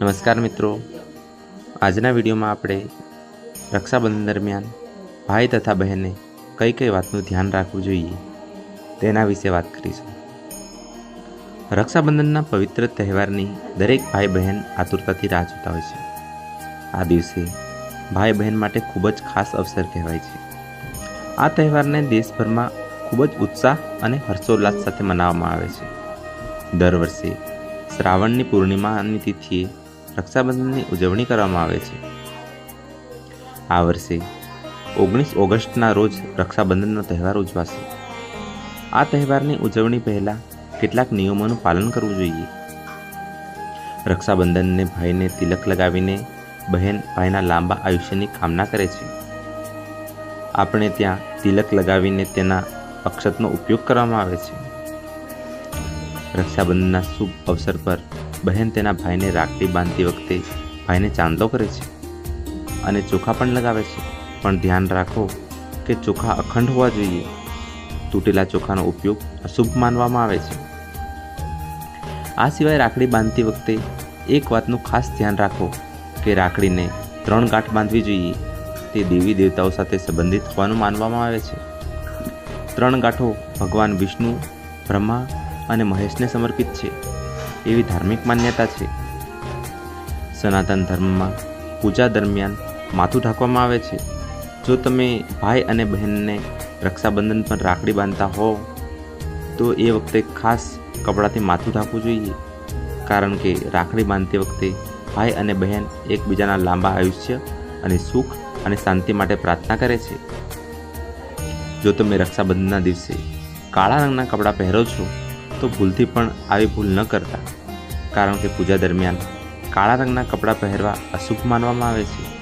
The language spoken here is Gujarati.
નમસ્કાર મિત્રો. આજના વિડીયોમાં આપણે રક્ષાબંધન દરમિયાન ભાઈ તથા બહેને કઈ કઈ વાતનું ધ્યાન રાખવું જોઈએ તેના વિશે વાત કરીશું. રક્ષાબંધનના પવિત્ર તહેવારની દરેક ભાઈ બહેન આતુરતાથી રાહ જોતા હોય છે. આ દિવસે ભાઈ બહેન માટે ખૂબ જ ખાસ અવસર કહેવાય છે. આ તહેવારને દેશભરમાં ખૂબ જ ઉત્સાહ અને હર્ષોલ્લાસ સાથે મનાવવામાં આવે છે. દર વર્ષે શ્રાવણની પૂર્ણિમાની તિથિએ રક્ષાબંધનની ઉજવણી કરવામાં આવે છે. આ વર્ષે ઓગણીસ ઓગસ્ટના રોજ રક્ષાબંધનનો તહેવાર ઉજવાશે. આ તહેવારની ઉજવણી પહેલાં કેટલાક નિયમોનું પાલન કરવું જોઈએ. રક્ષાબંધનને ભાઈને તિલક લગાવીને બહેન ભાઈના લાંબા આયુષ્યની કામના કરે છે. આપણે ત્યાં તિલક લગાવીને તેના અક્ષતનો ઉપયોગ કરવામાં આવે છે. રક્ષાબંધનના શુભ અવસર પર બહેન તેના ભાઈને રાખડી બાંધતી વખતે ભાઈને ચાંદલો કરે છે અને ચોખા પણ લગાવે છે. પણ ધ્યાન રાખો કે ચોખા અખંડ હોવા જોઈએ. તૂટેલા ચોખાનો ઉપયોગ અશુભ માનવામાં આવે છે. આ સિવાય રાખડી બાંધતી વખતે એક વાતનું ખાસ ધ્યાન રાખો કે રાખડીને ત્રણ ગાંઠ બાંધવી જોઈએ. તે દેવી દેવતાઓ સાથે સંબંધિત હોવાનું માનવામાં આવે છે. ત્રણ ગાંઠો ભગવાન વિષ્ણુ, બ્રહ્મા અને મહેશને સમર્પિત છે. એવી ધાર્મિક માન્યતા છે. સનાતન ધર્મમાં પૂજા દરમિયાન માથું ઢાંકવામાં આવે છે. જો તમે ભાઈ અને બહેનને રક્ષાબંધન પર રાખડી બાંધતા હો, તો એ વખતે ખાસ કપડાથી માથું ઢાંકવું જોઈએ. કારણ કે રાખડી બાંધતી વખતે ભાઈ અને બહેન એકબીજાના લાંબા આયુષ્ય અને સુખ અને શાંતિ માટે પ્રાર્થના કરે છે. જો તમે રક્ષાબંધનના દિવસે કાળા રંગના કપડાં પહેરો છો તો ભૂલથી પણ આવી ભૂલ ન કરતા. કારણ કે પૂજા દરમિયાન કાળા રંગના કપડાં પહેરવા અશુભ માનવામાં આવે છે.